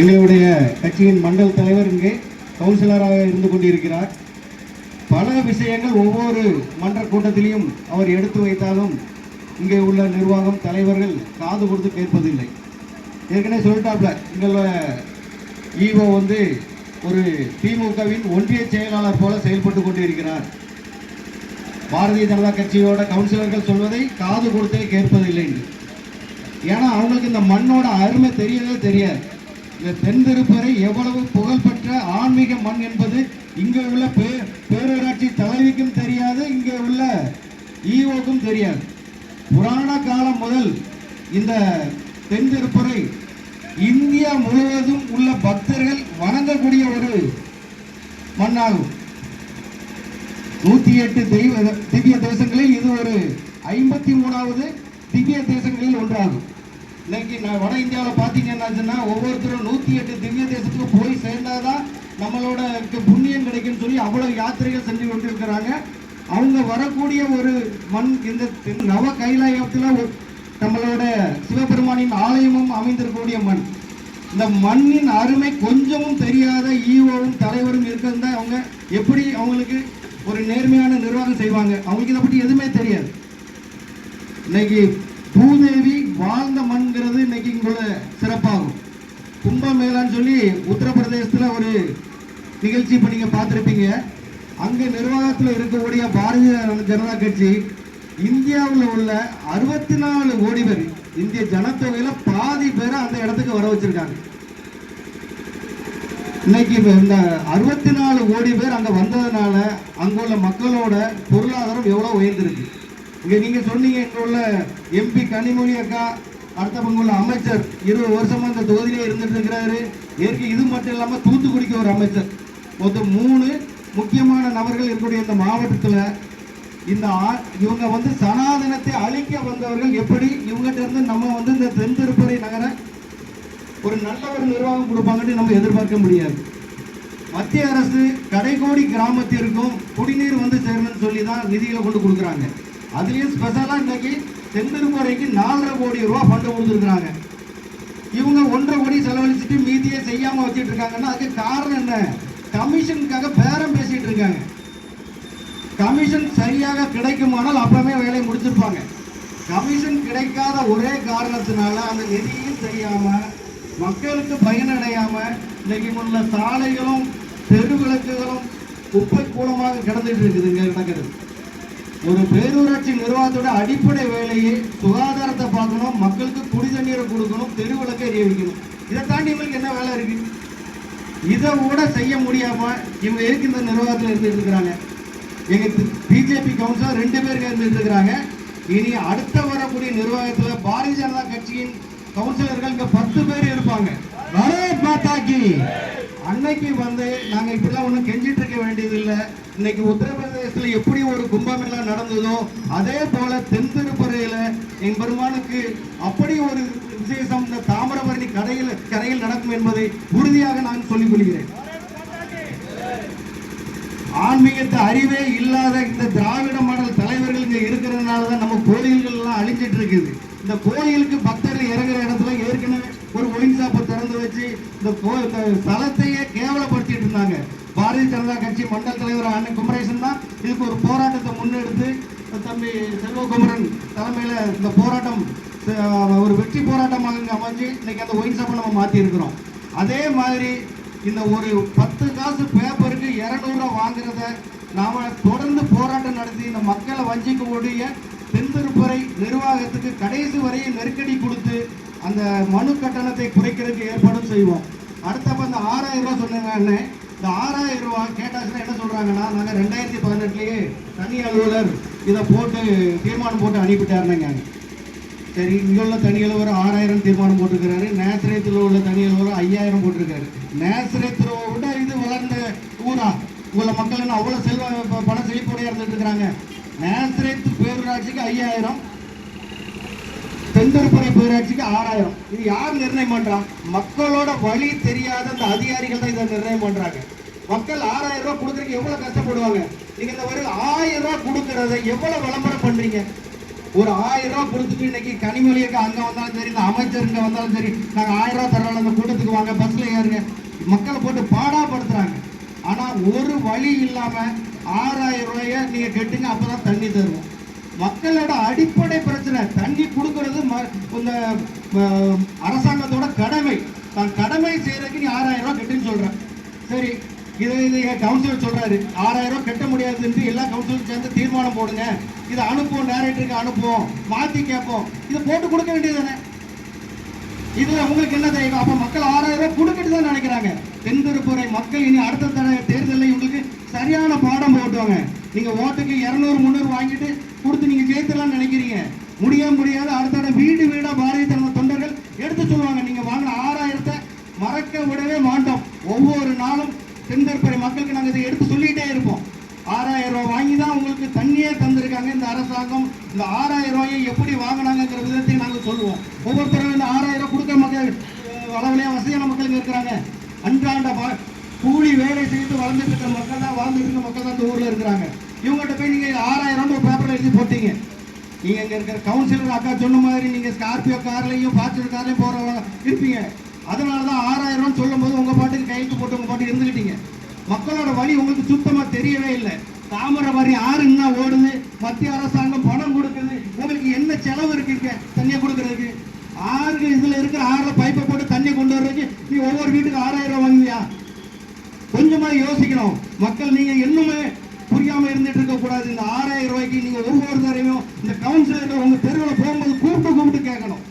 எங்களுடைய கட்சியின் மண்டல் தலைவர் இங்கே கவுன்சிலராக இருந்து கொண்டிருக்கிறார். பல விஷயங்கள் ஒவ்வொரு மன்ற கூட்டத்திலையும் அவர் எடுத்து வைத்தாலும் இங்கே உள்ள நிர்வாகம் தலைவர்கள் காது கொடுத்து கேட்பதில்லை. ஏற்கனவே சொல்லிட்டாப்ல எங்களோட ஈவோ வந்து ஒரு திமுகவின் ஒன்றிய செயலாளர் போல செயல்பட்டு கொண்டிருக்கிறார். பாரதிய ஜனதா கட்சியோட கவுன்சிலர்கள் சொல்வதை காது கொடுத்தே கேட்பதில்லை. என்று ஏன்னா அவங்களுக்கு இந்த மண்ணோட அருமை தெரியவே தெரியாது. இந்த எவ்வளவு புகழ்பெற்ற ஆன்மீக மண் என்பது இங்கே உள்ள பே பேரூராட்சி தலைவிக்கும் தெரியாது இங்கே உள்ள ஈவோக்கும் தெரியாது. புராண காலம் முதல் இந்த தென்திருப்பறை இந்தியா முழுவதும் உள்ள பக்தர்கள் வணங்கக்கூடிய ஒரு மண்ணாகும். நூத்தி எட்டு தெய்வ திவ்ய தேசங்களில் இது ஒரு ஐம்பத்தி மூணாவது திவ்ய தேசங்களில் ஒன்றாகும். இன்னைக்கு நான் வட இந்தியாவில் பார்த்தீங்கன்னா ஒவ்வொருத்தரும் நூற்றி எட்டு திவ்ய தேசத்துக்கு போய் சேர்ந்தாதான் நம்மளோட புண்ணியம் கிடைக்கும்னு சொல்லி அவ்வளோ யாத்திரைகள் செஞ்சு கொண்டிருக்கிறாங்க. அவங்க வரக்கூடிய ஒரு மண் இந்த இந்த நவ கைலாயத்தில் நம்மளோட சிவபெருமானின் ஆலயமும் அமைந்திருக்கக்கூடிய மண். இந்த மண்ணின் அருமை கொஞ்சமும் தெரியாத ஈவோவும் தலைவரும் இருக்கிறத அவங்க எப்படி அவங்களுக்கு ஒரு நேர்மையான நிர்வாகம் செய்வாங்க? அவங்களுக்கு இதை பற்றி எதுவுமே தெரியாது. இன்னைக்கு பூதேவி வாழ்ந்த மண்ங்கிறது இன்னைக்கு கூட சிறப்பாகும். கும்பமேளான்னு சொல்லி உத்தரப்பிரதேசத்தில் ஒரு நிகழ்ச்சி இப்போ நீங்கள் பார்த்துருப்பீங்க. அங்கே நிர்வாகத்தில் இருக்கக்கூடிய பாரதிய ஜனதா கட்சி இந்தியாவில் உள்ள அறுபத்தி நாலு கோடி பேர் இந்திய ஜனத்தொகையில் பாதி பேரை அந்த இடத்துக்கு வர வச்சுருக்காங்க. இன்னைக்கு இப்போ இந்த அறுபத்தி நாலு கோடி பேர் அங்கே வந்ததுனால அங்குள்ள மக்களோட பொருளாதாரம் எவ்வளோ உயர்ந்திருக்கு. இங்க நீங்க சொன்னீங்க இங்க உள்ள எம்பி கனிமொழி அக்கா அடுத்த உள்ள அமைச்சர் இருபது வருஷமா இந்த தொகுதியிலே இருந்துட்டு இருக்கிறாரு. ஏற்கனவே இது மட்டும் இல்லாம தூத்துக்குடிக்கு ஒரு அமைச்சர். மொத்தம் மூணு முக்கியமான நபர்கள் இருக்கக்கூடிய இந்த மாவட்டத்துல இந்த ஆ- இவங்க வந்து சனாதனத்தை அழிக்க வந்தவர்கள் எப்படி? இவங்ககிட்ட இருந்து நம்ம வந்து இந்த தென் நகர ஒரு நல்ல ஒரு நிர்வாகம் கொடுப்பாங்கன்னு நம்ம எதிர்பார்க்க முடியாது. மத்திய அரசு கடைகோடி கிராமத்திற்கும் குடிநீர் வந்து சேரணும்னு சொல்லி தான் நிதிகளை கொண்டு கொடுக்குறாங்க. அதுலேயும் ஸ்பெஷலாக இன்றைக்கி தென்திருப்பறைக்கு நாலரை கோடி ரூபா ஃபண்டு கொடுத்துருக்குறாங்க. இவங்க ஒன்றரை கோடி செலவழிச்சிட்டு மீதியை செய்யாமல் வச்சுட்டு இருக்காங்கன்னா அதுக்கு காரணம் என்ன? கமிஷனுக்காக பேரம் பேசிகிட்டு இருக்காங்க. கமிஷன் சரியாக கிடைக்குமானால் அப்பவே வேலையை முடிச்சிருப்பாங்க. கமிஷன் கிடைக்காத ஒரே காரணத்தினால அந்த நிதியும் செய்யாமல் மக்களுக்கு பயனடையாமல் இன்னைக்கு உள்ள சாலைகளும் தெரு விளக்குகளும் குப்பை கூலமாக கிடந்துட்டு இருக்குதுங்க நடக்கிறது ஒரு பேரூராட்சி நிர்வாகத்தோட அடிப்படை வேலையை சுகாதாரத்தை பார்க்கணும் மக்களுக்கு குடி தண்ணீரை கொடுக்கணும் தெருவிளக்கை எரிய வைக்கணும் இதை தாண்டி இவங்களுக்கு என்ன வேலை இருக்கு? இதை கூட செய்ய முடியாம இவங்க எதுக்கு இந்த நிர்வாகத்தில் இருந்துட்டு இருக்கிறாங்க? எங்க பிஜேபி கவுன்சிலர் ரெண்டு பேருக்கு இருந்துட்டு இருக்கிறாங்க. இனி அடுத்த வரக்கூடிய நிர்வாகத்தில் பாரதிய ஜனதா கட்சியின் கவுன்சிலர்கள் இங்க பத்து பேர் இருப்பாங்க. பாரத் மாதா கி அன்னைக்கு வந்து நாங்க இப்படிலாம் ஒண்ணும் கெஞ்சிட்டு இருக்க வேண்டியது இல்ல இன்னைக்கு உத்தரப்பிரதேசத்துல எப்படி ஒரு கும்பமேளா நடந்ததோ அதே போல தென் திருப்பறையில என் பெருமானுக்கு அப்படி ஒரு விசேஷம் இந்த தாமிரபரணி கரையில் கரையில் நடக்கும் என்பதை உறுதியாக நான் சொல்லிக் கொள்கிறேன். ஆன்மீகத்தை அறிவே இல்லாத இந்த திராவிட மாடல் தலைவர்கள் இங்க இருக்கிறதுனால தான் நம்ம கோயில்கள் எல்லாம் அழிஞ்சிட்டு இருக்குது. இந்த கோயிலுக்கு பக்தர்கள் இறங்குற இடத்துல ஏற்கனவே ஒரு ஒயின் வச்சு இந்த தளத்தையே கேவலப்படுத்திட்டு இருந்தாங்க. பாரதிய ஜனதா கட்சி மண்டல தலைவர் அண்ணன் குமரேசன் தான் இதுக்கு ஒரு போராட்டத்தை முன்னெடுத்து தம்பி செல்வகுமரன் தலைமையில் இந்த போராட்டம் ஒரு வெற்றி போராட்டமாக அமைஞ்சு இன்னைக்கு அந்த ஒயின் நம்ம மாத்தி அதே மாதிரி இந்த ஒரு பத்து காசு பேப்பருக்கு இரநூறுவா வாங்குறத நாம தொடர்ந்து போராட்டம் நடத்தி இந்த மக்களை வஞ்சிக்கக்கூடிய தென்திருப்பறை நிர்வாகத்துக்கு கடைசி வரையும் நெருக்கடி கொடுத்து அந்த மனு கட்டணத்தை குறைக்கிறதுக்கு ஏற்பாடும் செய்வோம். அடுத்தப்ப அந்த ஆறாயிரம் ரூபாய் சொன்னாங்க இந்த ஆறாயிரம் ரூபா கேட்டாச்சுன்னா என்ன சொல்றாங்கன்னா நாங்கள் ரெண்டாயிரத்தி பதினெட்டுலேயே தனி அலுவலர் இதை போட்டு தீர்மானம் போட்டு அனுப்பிட்டாருன்னாங்க. சரி இங்கே உள்ள தனி அலுவலர் ஆறாயிரம் தீர்மானம் போட்டிருக்கிறாரு. நேசரத்தில் உள்ள தனி அலுவலர் ஐயாயிரம் போட்டிருக்காரு. நேசரத்தில் விட இது வளர்ந்த ஊரா? உள்ள மக்கள் என்ன அவ்வளோ செல்வ பணம் பண செழிப்போடையா இருந்துட்டு இருக்கிறாங்க. நேசரத்து பேரூராட்சிக்கு ஐயாயிரம் தென்திருப்பறை பேராட்சிக்கு ஆறாயிரம். இது யார் நிர்ணயம் பண்றா? மக்களோட வழி தெரியாத அந்த அதிகாரிகள் தான் இதை நிர்ணயம் பண்றாங்க. மக்கள் ஆறாயிரம் ரூபாய் கொடுக்கறதுக்கு எவ்வளவு கஷ்டப்படுவாங்க? நீங்க இந்த ஒரு ஆயிரம் ரூபாய் கொடுக்கறத எவ்வளவு விளம்பரம் பண்றீங்க? ஒரு ஆயிரம் ரூபாய் கொடுத்துட்டு இன்னைக்கு கனிமொழிக்கு அங்க வந்தாலும் சரி இந்த அமைச்சர் இங்க வந்தாலும் சரி நாங்க ஆயிரம் ரூபாய் தரலாம் அந்த கூட்டத்துக்கு வாங்க பஸ்ல ஏறுங்க. மக்களை போட்டு பாடாப்படுத்துறாங்க. ஆனா ஒரு வழி இல்லாம ஆறாயிரம் ரூபாய நீங்க கெட்டுங்க அப்பதான் தண்ணி தருவோம். மக்களோட அடிப்படை பிரச்சனை தண்ணி கொடுக்கறது ம- இந்த அரசாங்கத்தோட கடமை. தான் கடமை செய்யறதுக்கு நீ ஆறாயிரம் ரூபா கட்டுன்னு சொல்றேன். சரி இதை இது கவுன்சிலர் சொல்றாரு. ஆறாயிரம் ரூபாய் கட்ட முடியாதுன்னு எல்லா கவுன்சிலரும் சேர்ந்து தீர்மானம் போடுங்க. இதை அனுப்புவோம் டேரக்டருக்கு அனுப்புவோம். மாத்தி கேட்போம். இதை போட்டு கொடுக்க வேண்டியதுதானே? இது உங்களுக்கு என்ன தெரியும்? அப்ப மக்கள் ஆறாயிரம் ரூபாய் கொடுக்கிட்டு தான் நினைக்கிறாங்க. தென்திருப்புரை மக்கள் இனி அடுத்த தடவை தேர்தலில் உங்களுக்கு சரியான பாடம் போட்டுவாங்க. நீங்க ஓட்டுக்கு இருநூறு முந்நூறு வாங்கிட்டு கொடுத்து நீங்க ஜெயித்தலாம் நினைக்கிறீங்க. முடியாம முடியாது அடுத்த வீடு வீடா பாரதிய ஜனதா தொண்டர்கள் எடுத்து சொல்லுவாங்க நீங்க வாங்கின ஆறாயிரத்தை மறக்க விடவே மாட்டோம். ஒவ்வொரு நாளும் தென்கற்பரை மக்களுக்கு நாங்க இதை எடுத்து சொல்லிட்டே இருப்போம். ஆறாயிரம் ரூபாய் வாங்கி தான் உங்களுக்கு தண்ணியே தந்திருக்காங்க. இந்த அரசாங்கம் இந்த ஆறாயிரம் ரூபாயை எப்படி வாங்கினாங்கிற விதத்தை நாங்கள் சொல்லுவோம். ஒவ்வொருத்தரும் இந்த ஆறாயிரம் ரூபாய் கொடுக்க மக்கள் அளவுலேயே வசதியான மக்கள் இருக்கிறாங்க. அன்றாண்ட கூலி வேலை செய்து வளர்ந்துட்டு இருக்கிற மக்கள் தான் வாழ்ந்துட்டு இருக்கிற மக்கள் தான் இந்த ஊரில் இருக்கிறாங்க. இவங்ககிட்ட போய் நீங்கள் ஆறாயிரம் ஒரு பேப்பர்ல எழுதி போட்டீங்க. நீங்கள் இங்கே இருக்கிற கவுன்சிலர் அக்கா சொன்ன மாதிரி நீங்கள் ஸ்கார்பியோ கார்லேயும் ஃபார்ச்சுனர் கார்லயும் போகிறவங்க இருப்பீங்க. அதனால தான் ஆறாயிரம் சொல்லும் போது உங்கள் பாட்டுக்கு கையெழுத்து போட்டு உங்கள் பாட்டுக்கு இருந்துக்கிட்டீங்க மக்களோட வழி உங்களுக்கு சுத்தமாக தெரியவே இல்லை. தாமரை வரி ஆறு என்ன ஓடுது மத்திய அரசாங்கம் பணம் கொடுக்குது உங்களுக்கு என்ன செலவு இருக்குங்க தண்ணியை கொடுக்கறதுக்கு. ஆறு இதில் இருக்கிற ஆறில் பைப்பை போட்டு தண்ணி கொண்டு வர்றதுக்கு நீ ஒவ்வொரு வீட்டுக்கு ஆறாயிரம் ரூபாய் வாங்குவியா? கொஞ்சமா யோசிக்கணும். மக்கள் நீங்க இன்னுமே புரியாம இருந்துட்டு இருக்க கூடாது. இந்த ஆறாயிரம் ரூபாய்க்கு நீங்க ஒவ்வொரு தடவையும் இந்த கவுன்சிலர் உங்க தெருவில் போகும்போது கூப்பிட்டு கூப்பிட்டு கேட்கணும்.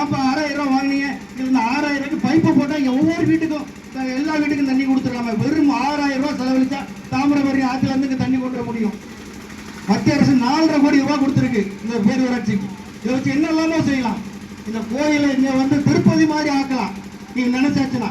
ஏப்பா ஆறாயிரம் ரூபாய் வாங்கினீங்க? இதுல இந்த ஆறாயிரம் ரூபாய்க்கு பைப்பை போட்டா ஒவ்வொரு வீட்டுக்கும் எல்லா வீட்டுக்கும் தண்ணி கொடுத்துருக்காம வெறும் ஆறாயிரம் ரூபாய் செலவழிச்சா தாமிரபரணி ஆற்றுல இருந்து தண்ணி கொண்டு முடியும். மத்திய அரசு நாலரை கோடி ரூபாய் கொடுத்துருக்கு இந்த பேரூராட்சிக்கு. இதை வச்சு என்னெல்லாமோ செய்யலாம். இந்த கோயிலை இங்கே வந்து திருப்பதி மாதிரி ஆக்கலாம். நீங்கள் நினைச்சாச்சுன்னா.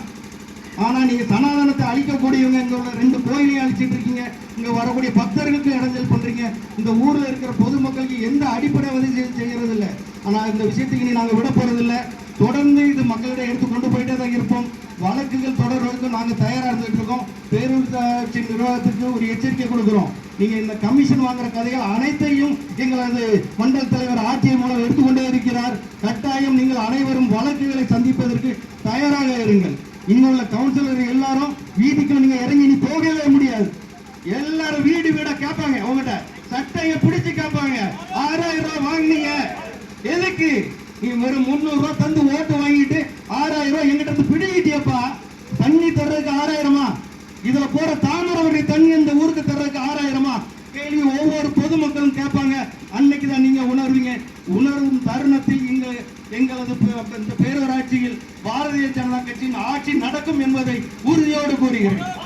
ஆனா நீங்க சனாதனத்தை அழிக்கக்கூடியவங்க இங்க உள்ள ரெண்டு கோயிலையும் அழிச்சிட்டு இருக்கீங்க. இங்க வரக்கூடிய பக்தர்களுக்கு இடைஞ்சல் பண்றீங்க. இந்த ஊர்ல இருக்கிற பொதுமக்களுக்கு எந்த அடிப்படை உதவி செய்ய- செய்யறது இல்ல ஆனா இந்த விஷயத்துக்கு இனி நாங்க விட போறது தொடர்ந்து இது மக்களிடம் எடுத்து கொண்டு போயிட்டே தான் இருப்போம். வழக்குகள் தொடர்வதற்கு நாங்க தயாரா இருந்துட்டு இருக்கோம். பேரூராட்சி நிர்வாகத்துக்கு ஒரு எச்சரிக்கை கொடுக்குறோம். நீங்க இந்த கமிஷன் வாங்குற கதைகள் அனைத்தையும் எங்களது மண்டல தலைவர் ஆட்சியர் மூலம் எடுத்துக்கொண்டே இருக்கிறார். கட்டாயம் நீங்கள் அனைவரும் வழக்குகளை சந்திப்பதற்கு தயாராக இருங்கள். இங்குள்ள கவுன்சிலர் எல்லாரும் வீதிக்குள்ள நீங்க இறங்கி நீ போகவே முடியாது. எல்லாரும் வீடு வீடா கேட்பாங்க. உங்ககிட்ட சட்டையை பிடிச்சு கேட்பாங்க. ஆறாயிரம் ரூபாய் வாங்குனீங்க. எதுக்கு? நீ வெறும் முந்நூறு ரூபாய் தந்து ஓட்டு வாங்கிட்டு ஆறாயிரம் ரூபாய் எங்கிட்ட இருந்து பிடிக்கிட்டியப்பா தண்ணி தர்றதுக்கு ஆறாயிரமா? இதுல போற தாமரவரி தண்ணி இந்த ஊருக்கு தர்றதுக்கு ஆறாயிரமா? கேள்வி ஒவ்வொரு பொதுமக்களும் கேட்பாங்க. அன்னைக்கு தான் நீங்க உணர்வீங்க உணர்வும் தருணத்தில் இங்க எங்களது பே- இந்த பேரூராட்சியில் பாரதிய ஜனதா கட்சியின் ஆட்சி நடக்கும் என்பதை உறுதியோடு கூறுகிறேன்.